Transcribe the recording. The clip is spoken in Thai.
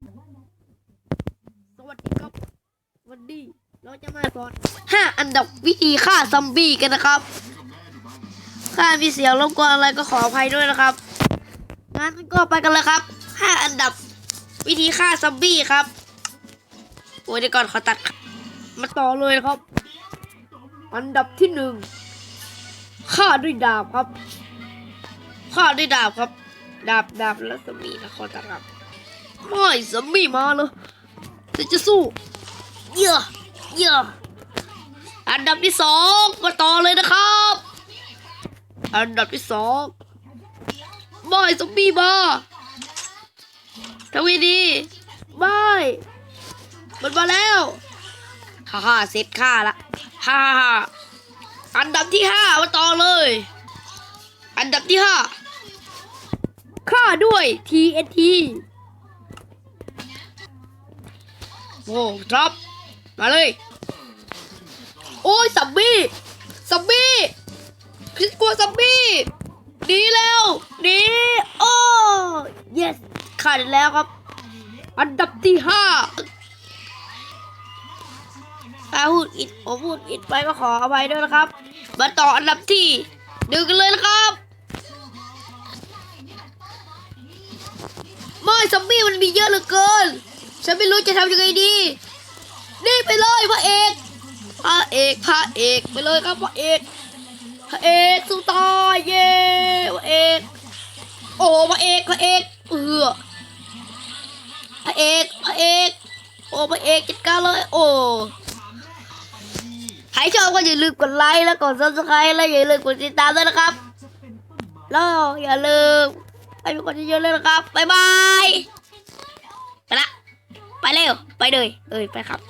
สวัสดีครับ วันนี้เราจะมาสอนห้าอันดับวิธีฆ่าซอมบี้กันนะครับถ้ามีเสียงรบกวนอะไรก็ขออภัยด้วยนะครับงั้นก็ไปกันเลยครับห้าอันดับวิธีฆ่าซอมบี้ครับ โอ้ยเดี๋ยวก่อนขอตัด มาต่อเลยนะครับ อันดับที่หนึ่งฆ่าด้วยดาบครับฆ่าด้วยดาบครับ ดาบดาบแล้วซอมบี้นะขอตัดครับ ไม่ซอมบี้มาเลยจะจะสู้ เยอะเยอะอันดับที่สองมาต่อเลยนะครับ อันดับที่สองบอยซอมบี้มาทวีดีบอยมันมาแล้วฮ่าฮ่าเสร็จฆ่าละฮ่าฮ่าอันดับที่ห้ามาต่อเลย อันดับที่ห้าฆ่าด้วย TNT โอ้ครับมาเลย โอ้ยซัมบี้ซัมบี้พิษกลัวซัมบี้หนีแล้วหนีโอ้ yes ขาดแล้วครับ อันดับที่ห้าถ้าพูดอิดผมพูดอิดไปก็ขออภัยด้วยนะครับ มาต่ออันดับที่หนึ่งกันเลยนะครับไม่ซัมบี้มันมีเยอะเหลือเกิน ฉันไม่รู้จะทำยังไงดี นี่ไปเลยพระเอกพระเอกพระเอกไปเลยครับพระเอกพระเอกสู้ตายเย้พระเอกโอ้พระเอกพระเอกเออพระเอกพระเอกโอ้พระเอกจัดการเลยโอ้ใครชอบก็อย่าลืมกดไลค์แล้วกดซับสไครต์แล้วอย่าลืมกดติดตามด้วยนะครับแล้วอย่าลืมให้ทุกคนเยอะๆเลยนะครับบ๊ายบาย เร็ว ไปเลย เอ้ยไปครับ